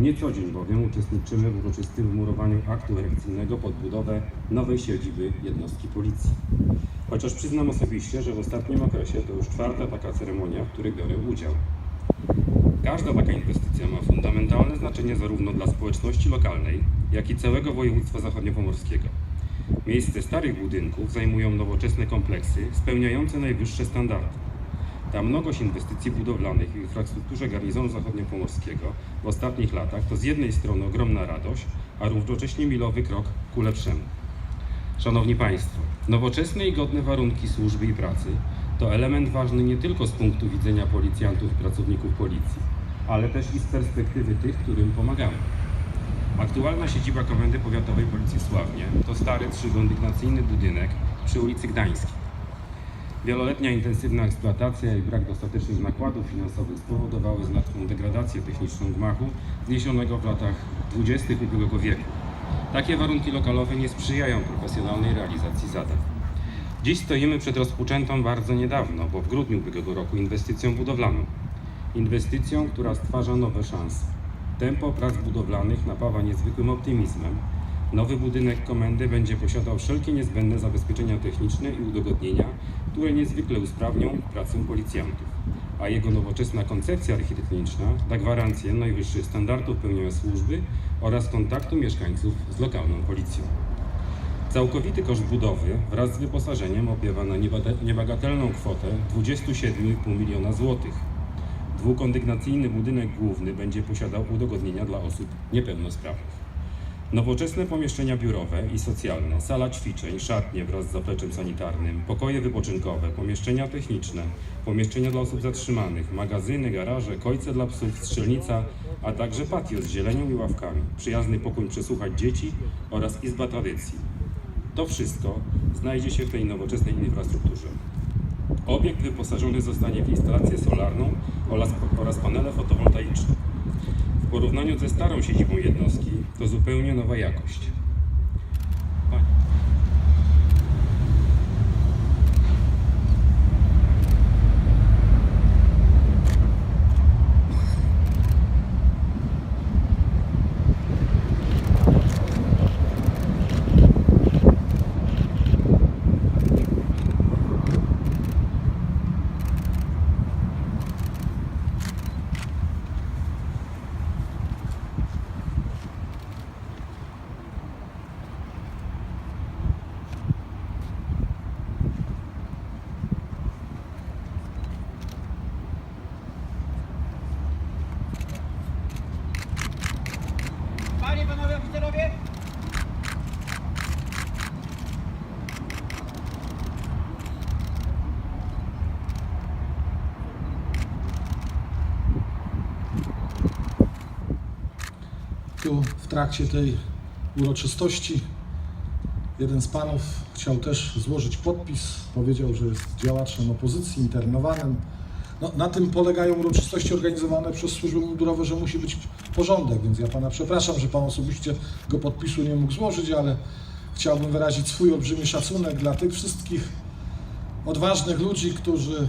Nie co dzień bowiem uczestniczymy w uroczystym murowaniu aktu erekcyjnego pod budowę nowej siedziby jednostki policji. Chociaż przyznam osobiście, że w ostatnim okresie to już czwarta taka ceremonia, w której biorę udział. Każda taka inwestycja ma fundamentalne znaczenie zarówno dla społeczności lokalnej, jak i całego województwa zachodniopomorskiego. Miejsce starych budynków zajmują nowoczesne kompleksy spełniające najwyższe standardy. Ta mnogość inwestycji budowlanych w infrastrukturze garnizonu zachodniopomorskiego w ostatnich latach to z jednej strony ogromna radość, a równocześnie milowy krok ku lepszemu. Szanowni Państwo, nowoczesne i godne warunki służby i pracy to element ważny nie tylko z punktu widzenia policjantów i pracowników policji, ale też i z perspektywy tych, którym pomagamy. Aktualna siedziba Komendy Powiatowej Policji Sławnie to stary trzykondygnacyjny budynek przy ulicy Gdańskiej. Wieloletnia intensywna eksploatacja i brak dostatecznych nakładów finansowych spowodowały znaczną degradację techniczną gmachu wniesionego w latach 20. ubiegłego wieku. Takie warunki lokalowe nie sprzyjają profesjonalnej realizacji zadań. Dziś stoimy przed rozpoczętą bardzo niedawno, bo w grudniu ubiegłego roku inwestycją budowlaną. Inwestycją, która stwarza nowe szanse. Tempo prac budowlanych napawa niezwykłym optymizmem. Nowy budynek komendy będzie posiadał wszelkie niezbędne zabezpieczenia techniczne i udogodnienia, które niezwykle usprawnią pracę policjantów. A jego nowoczesna koncepcja architektoniczna da gwarancję najwyższych standardów pełnienia służby oraz kontaktu mieszkańców z lokalną policją. Całkowity koszt budowy wraz z wyposażeniem opiewa na niebagatelną kwotę 27,5 miliona złotych. Dwukondygnacyjny budynek główny będzie posiadał udogodnienia dla osób niepełnosprawnych. Nowoczesne pomieszczenia biurowe i socjalne, sala ćwiczeń, szatnie wraz z zapleczem sanitarnym, pokoje wypoczynkowe, pomieszczenia techniczne, pomieszczenia dla osób zatrzymanych, magazyny, garaże, kojce dla psów, strzelnica, a także patio z zielenią i ławkami, przyjazny pokój przesłuchać dzieci oraz izba tradycji. To wszystko znajdzie się w tej nowoczesnej infrastrukturze. Obiekt wyposażony zostanie w instalację solarną oraz, oraz panele fotowoltaiczne. W porównaniu ze starą siedzibą jednostki to zupełnie nowa jakość. Tu w trakcie tej uroczystości jeden z panów chciał też złożyć podpis. Powiedział, że jest działaczem opozycji, internowanym. No, na tym polegają uroczystości organizowane przez służby mundurowe, że musi być porządek, więc ja pana przepraszam, że pan osobiście go podpisu nie mógł złożyć, ale chciałbym wyrazić swój olbrzymi szacunek dla tych wszystkich odważnych ludzi, którzy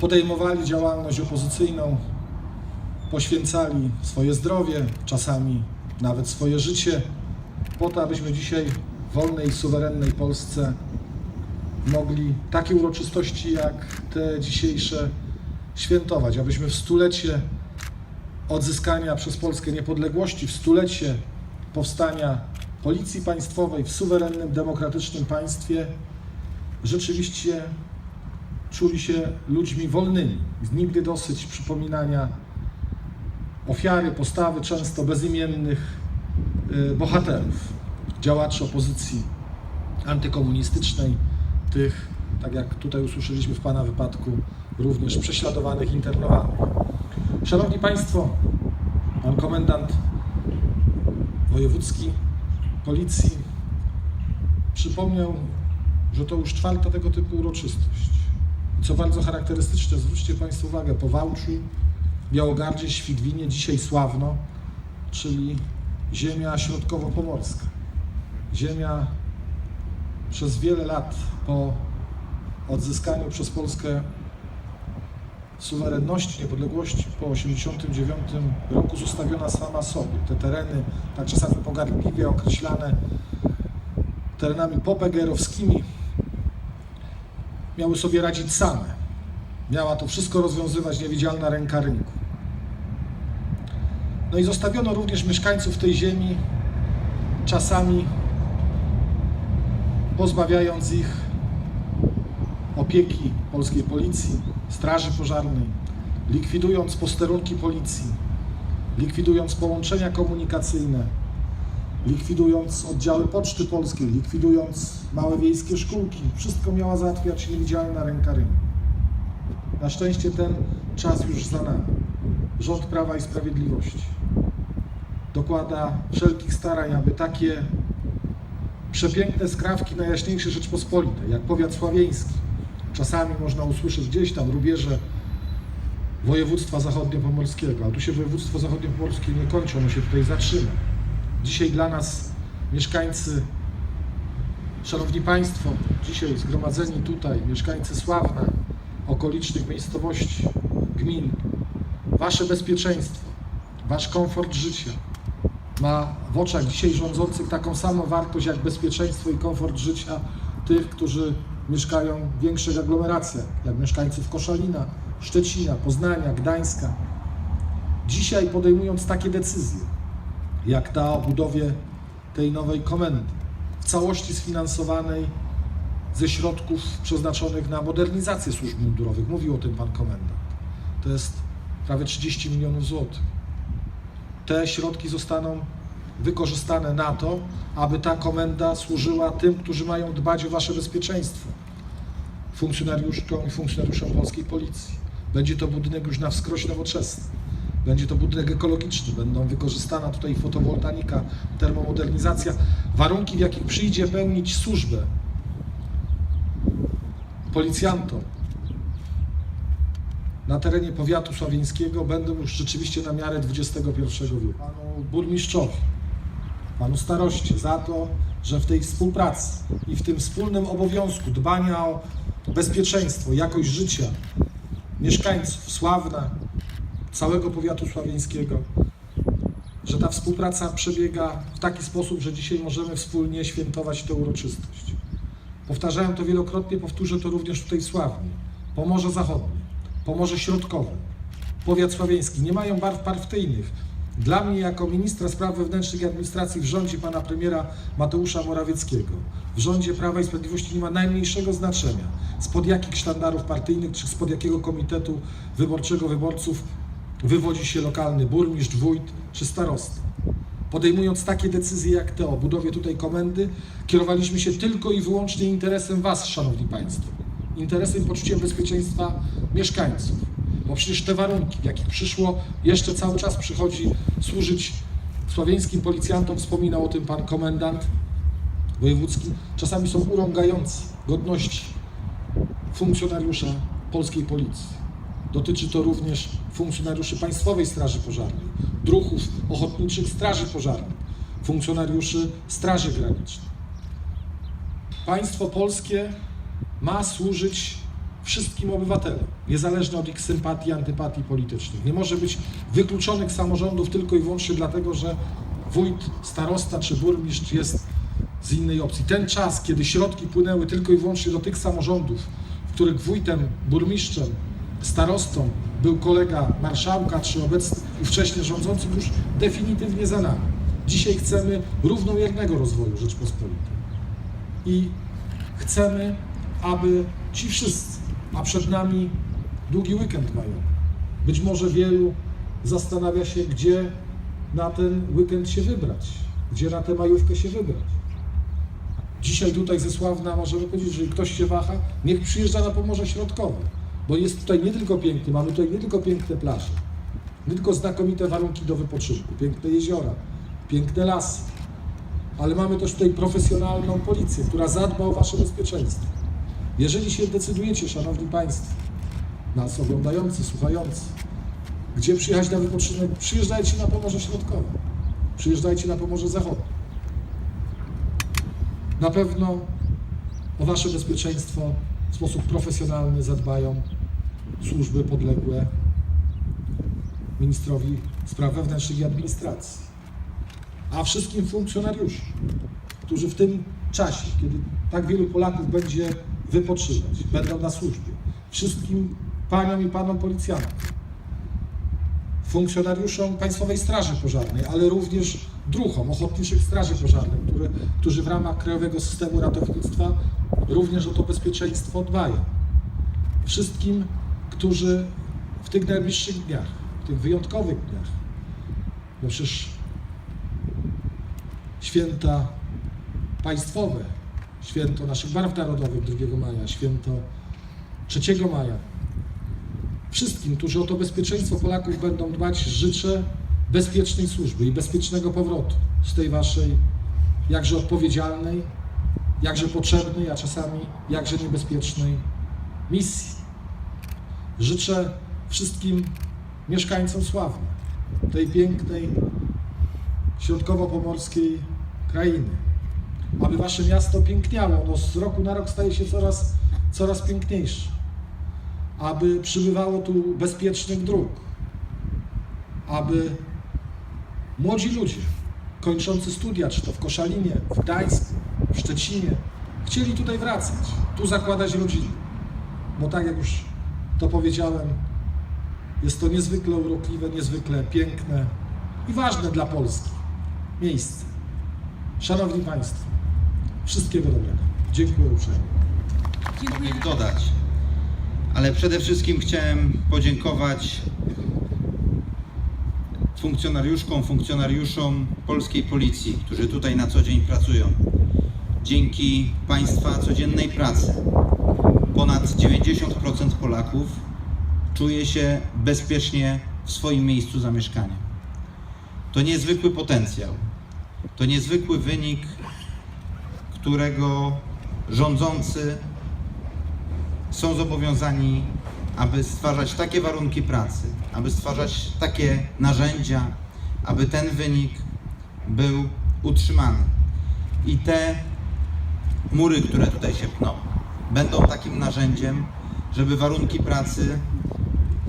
podejmowali działalność opozycyjną, poświęcali swoje zdrowie, czasami nawet swoje życie, po to, abyśmy dzisiaj w wolnej, suwerennej Polsce mogli takie uroczystości jak te dzisiejsze świętować, abyśmy w stulecie odzyskania przez Polskę niepodległości, w stulecie powstania Policji Państwowej w suwerennym, demokratycznym państwie rzeczywiście czuli się ludźmi wolnymi. Nigdy dosyć przypominania ofiary, postawy często bezimiennych y, bohaterów, działaczy opozycji antykomunistycznej, tych, tak jak tutaj usłyszeliśmy w Pana wypadku, również prześladowanych, internowanych. Szanowni Państwo, Pan Komendant Wojewódzki Policji przypomniał, że to już czwarta tego typu uroczystość. I co bardzo charakterystyczne, zwróćcie Państwo uwagę, po Wałczu Białogardzie, Świdwinie, dzisiaj Sławno, czyli ziemia środkowo-pomorska. Ziemia przez wiele lat po odzyskaniu przez Polskę suwerenności, niepodległości po 1989 roku zostawiona sama sobie. Te tereny, tak czasami pogardliwie określane terenami popegerowskimi, miały sobie radzić same. Miała to wszystko rozwiązywać niewidzialna ręka rynku. No i zostawiono również mieszkańców tej ziemi, czasami pozbawiając ich opieki polskiej policji, straży pożarnej, likwidując posterunki policji, likwidując połączenia komunikacyjne, likwidując oddziały Poczty Polskiej, likwidując małe wiejskie szkółki. Wszystko miała załatwiać niewidzialna ręka rynku. Na szczęście ten czas już za nami. Rząd Prawa i Sprawiedliwości dokłada wszelkich starań, aby takie przepiękne skrawki Najjaśniejszej Rzeczpospolitej, jak powiat sławieński, czasami można usłyszeć gdzieś tam rubieże województwa zachodniopomorskiego, a tu się województwo zachodniopomorskie nie kończy, ono się tutaj zatrzyma. Dzisiaj dla nas mieszkańcy, szanowni państwo, dzisiaj zgromadzeni tutaj, mieszkańcy Sławna, okolicznych miejscowości, gmin, wasze bezpieczeństwo, wasz komfort życia ma w oczach dzisiaj rządzących taką samą wartość jak bezpieczeństwo i komfort życia tych, którzy mieszkają w większych aglomeracjach, jak mieszkańców Koszalina, Szczecina, Poznania, Gdańska. Dzisiaj podejmując takie decyzje, jak ta o budowie tej nowej komendy, w całości sfinansowanej ze środków przeznaczonych na modernizację służb mundurowych. Mówił o tym pan komendant. To jest prawie 30 milionów złotych. Te środki zostaną wykorzystane na to, aby ta komenda służyła tym, którzy mają dbać o wasze bezpieczeństwo. Funkcjonariuszkom i funkcjonariuszom polskiej policji. Będzie to budynek już na wskroś nowoczesny. Będzie to budynek ekologiczny, będą wykorzystana tutaj fotowoltaika, termomodernizacja, warunki, w jakich przyjdzie pełnić służbę policjantom na terenie powiatu sławieńskiego będą już rzeczywiście na miarę XXI wieku. Panu burmistrzowi, panu staroście za to, że w tej współpracy i w tym wspólnym obowiązku dbania o bezpieczeństwo, jakość życia mieszkańców Sławna, całego powiatu sławieńskiego, że ta współpraca przebiega w taki sposób, że dzisiaj możemy wspólnie świętować tę uroczystość. Powtarzałem to wielokrotnie, powtórzę to również tutaj w Sławni. Pomorze Zachodnie, Pomorze Środkowe, powiat sławieński nie mają barw partyjnych. Dla mnie jako ministra spraw wewnętrznych i administracji w rządzie pana premiera Mateusza Morawieckiego, w rządzie Prawa i Sprawiedliwości nie ma najmniejszego znaczenia, spod jakich sztandarów partyjnych czy spod jakiego komitetu wyborczego wyborców wywodzi się lokalny burmistrz, wójt czy starosta. Podejmując takie decyzje jak te o budowie tutaj komendy, kierowaliśmy się tylko i wyłącznie interesem Was, Szanowni Państwo. Interesem i poczuciem bezpieczeństwa mieszkańców. Bo przecież te warunki, w jakich przyszło, jeszcze cały czas przychodzi służyć słowiańskim policjantom, wspominał o tym pan komendant wojewódzki, czasami są urągające godności funkcjonariusza polskiej policji. Dotyczy to również funkcjonariuszy Państwowej Straży Pożarnej, druhów ochotniczych Straży Pożarnych, funkcjonariuszy Straży Granicznej. Państwo polskie ma służyć wszystkim obywatelom, niezależnie od ich sympatii, antypatii politycznych. Nie może być wykluczonych samorządów tylko i wyłącznie dlatego, że wójt, starosta czy burmistrz jest z innej opcji. Ten czas, kiedy środki płynęły tylko i wyłącznie do tych samorządów, w których wójtem, burmistrzem, starostą był kolega marszałka czy obecny ówcześnie rządzący, już definitywnie za nami. Dzisiaj chcemy równomiernego rozwoju Rzeczpospolitej. I chcemy, aby ci wszyscy, a przed nami długi weekend mają. Być może wielu zastanawia się, gdzie na ten weekend się wybrać, gdzie na tę majówkę się wybrać. Dzisiaj tutaj ze Sławna możemy powiedzieć, że ktoś się waha, niech przyjeżdża na Pomorze Środkowe, bo jest tutaj nie tylko piękny, mamy tutaj nie tylko piękne plaże, nie tylko znakomite warunki do wypoczynku, piękne jeziora, piękne lasy, ale mamy też tutaj profesjonalną policję, która zadba o Wasze bezpieczeństwo. Jeżeli się decydujecie, Szanowni Państwo, nas oglądający, słuchający, gdzie przyjechać na wypoczynek, przyjeżdżajcie na Pomorze Środkowe, przyjeżdżajcie na Pomorze Zachodnie. Na pewno o Wasze bezpieczeństwo w sposób profesjonalny zadbają służby podległe ministrowi spraw wewnętrznych i administracji, a wszystkim funkcjonariuszom, którzy w tym czasie, kiedy tak wielu Polaków będzie wypoczywać, będą na służbie, wszystkim paniom i panom policjantom, funkcjonariuszom Państwowej Straży Pożarnej, ale również druhom Ochotniczych Straży Pożarnych, które, którzy w ramach Krajowego Systemu Ratownictwa również o to bezpieczeństwo dbają. Wszystkim, którzy w tych najbliższych dniach, w tych wyjątkowych dniach, bo przecież święta państwowe, święto naszych barw narodowych 2 maja, święto 3 maja, Wszystkim, którzy o to bezpieczeństwo Polaków będą dbać, życzę bezpiecznej służby i bezpiecznego powrotu z tej waszej jakże odpowiedzialnej, jakże potrzebnej, a czasami jakże niebezpiecznej misji. Życzę wszystkim mieszkańcom Sławna, tej pięknej, środkowo-pomorskiej krainy, aby wasze miasto piękniało. No, z roku na rok staje się coraz, coraz piękniejsze aby przybywało tu bezpiecznych dróg, aby młodzi ludzie kończący studia, czy to w Koszalinie, w Gdańsku, w Szczecinie, chcieli tutaj wracać, tu zakładać rodziny. Bo tak jak już to powiedziałem, jest to niezwykle urokliwe, niezwykle piękne i ważne dla Polski miejsce. Szanowni Państwo, wszystkiego dobrego. Dziękuję uprzejmie. Dziękuję. dodać. Ale przede wszystkim chciałem podziękować funkcjonariuszkom, funkcjonariuszom polskiej policji, którzy tutaj na co dzień pracują. Dzięki Państwa codziennej pracy ponad 90% Polaków czuje się bezpiecznie w swoim miejscu zamieszkania. To niezwykły potencjał. To niezwykły wynik, którego rządzący są zobowiązani, aby stwarzać takie warunki pracy, aby stwarzać takie narzędzia, aby ten wynik był utrzymany. I te mury, które tutaj się pną, będą takim narzędziem, żeby warunki pracy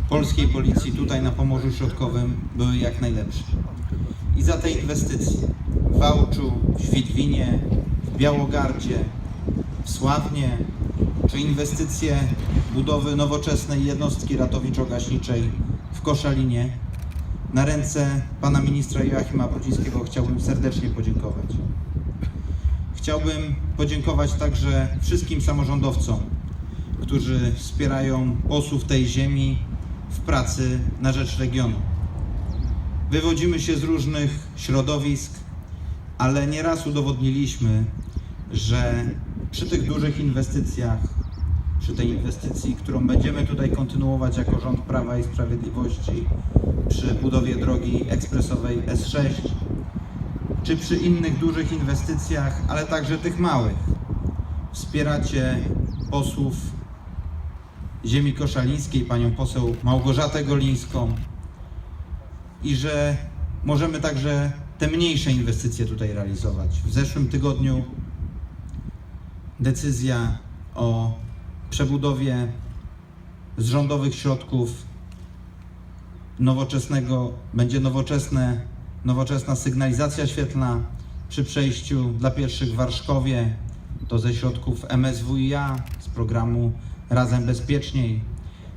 polskiej policji tutaj na Pomorzu Środkowym były jak najlepsze. I za te inwestycje w Wałczu, w Świdwinie, w Białogardzie, w Sławnie, czy inwestycje budowy nowoczesnej jednostki ratowniczo-gaśniczej w Koszalinie. Na ręce pana ministra Joachima Brudzińskiego chciałbym serdecznie podziękować. Chciałbym podziękować także wszystkim samorządowcom, którzy wspierają posłów tej ziemi w pracy na rzecz regionu. Wywodzimy się z różnych środowisk, ale nieraz udowodniliśmy, że przy tych dużych inwestycjach, przy tej inwestycji, którą będziemy tutaj kontynuować jako rząd Prawa i Sprawiedliwości, przy budowie drogi ekspresowej S6, czy przy innych dużych inwestycjach, ale także tych małych, wspieracie posłów ziemi koszalińskiej, panią poseł Małgorzatę Golińską. I że możemy także te mniejsze inwestycje tutaj realizować. W zeszłym tygodniu decyzja o przebudowie z rządowych środków nowoczesnego, będzie nowoczesne, nowoczesna sygnalizacja świetlna przy przejściu dla pieszych w Warszkowie, to ze środków MSWiA, z programu Razem Bezpieczniej.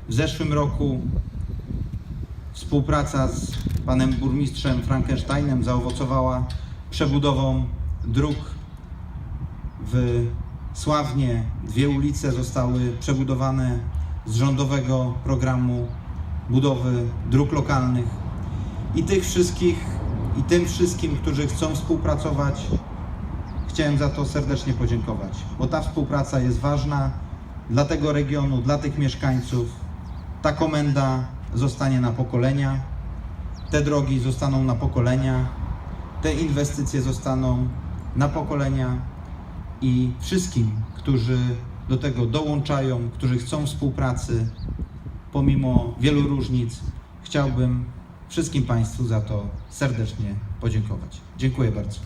W zeszłym roku współpraca z panem burmistrzem Frankensteinem zaowocowała przebudową dróg w Sławnie. Dwie ulice zostały przebudowane z rządowego programu budowy dróg lokalnych. I tych wszystkich, i tym wszystkim, którzy chcą współpracować, chciałem za to serdecznie podziękować, bo ta współpraca jest ważna dla tego regionu, dla tych mieszkańców. Ta komenda zostanie na pokolenia, te drogi zostaną na pokolenia, te inwestycje zostaną na pokolenia i wszystkim, którzy do tego dołączają, którzy chcą współpracy, pomimo wielu różnic, chciałbym wszystkim Państwu za to serdecznie podziękować. Dziękuję bardzo.